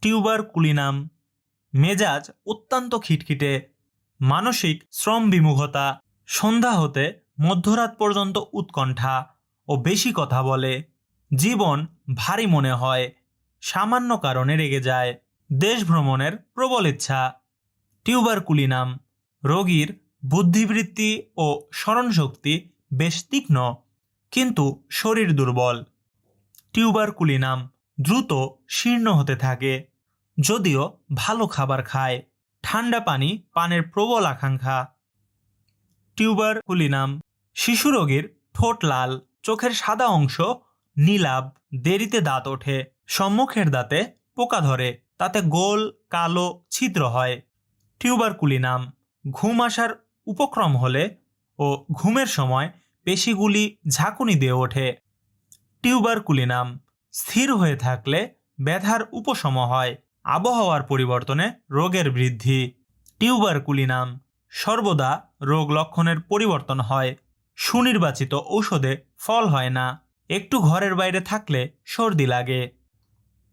Tuber কুলিনাম। মেজাজ অত্যন্ত খিটখিটে। মানসিক শ্রম বিমুখতা। সন্ধ্যা হতে মধ্যরাত পর্যন্ত উৎকণ্ঠা ও বেশি কথা বলে। জীবন ভারী মনে হয়। সামান্য কারণে রেগে যায়। দেশ ভ্রমণের প্রবল ইচ্ছা। Tuberculinum. রোগীর বুদ্ধিবৃত্তি ও স্মরণশক্তি বেশ তীক্ষ্ণ, কিন্তু শরীর দুর্বল। Tuberculinum. দ্রুত শীর্ণ হতে থাকে, যদিও ভালো খাবার খায়। ঠান্ডা পানি পানের প্রবল আকাঙ্ক্ষা। টিউবার কুলিনাম শিশু রোগীর ঠোঁট লাল, চোখের সাদা অংশ নীলাভ, দেরিতে দাঁত ওঠে, সম্মুখের দাঁতে পোকা ধরে, তাতে গোল, কালো ছিদ্র হয়। টিউবার কুলিনাম ঘুম আসার উপক্রম হলে ও ঘুমের সময় পেশিগুলি ঝাঁকুনি দিয়ে ওঠে। টিউবার কুলিনাম স্থির হয়ে থাকলে ব্যথার উপশম হয়। আবহাওয়ার পরিবর্তনে রোগের বৃদ্ধি। টিউবার কুলিনাম সর্বদা রোগ লক্ষণের পরিবর্তন হয়। সুনির্বাচিত ঔষধে ফল হয় না। একটু ঘরের বাইরে থাকলে সর্দি লাগে।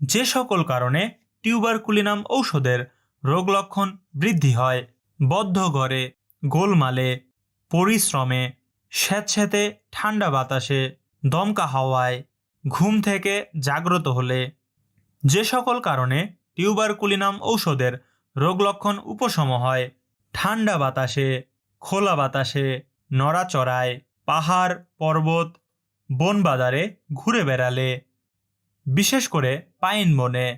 যে সকল কারণে টিউবার কুলিনাম ঔষধের রোগ লক্ষণ বৃদ্ধি হয়। বদ্ধ ঘরে, গোলমালে, পরিশ্রমে, স্যাঁতস্যাঁতে, ঠান্ডা বাতাসে, দমকা হাওয়ায় ঘুম থেকে জাগ্রত হলে। যে সকল কারণে টিউবারকুলিনাম ঔষধের রোগ লক্ষণ উপশম হয়। ঠান্ডা বাতাসে, খোলা বাতাসে, নড়াচড়ায়, পাহাড়, পর্বত বনবাজারে ঘুরে বেড়ালে। বিশেষ করে পাইন বনে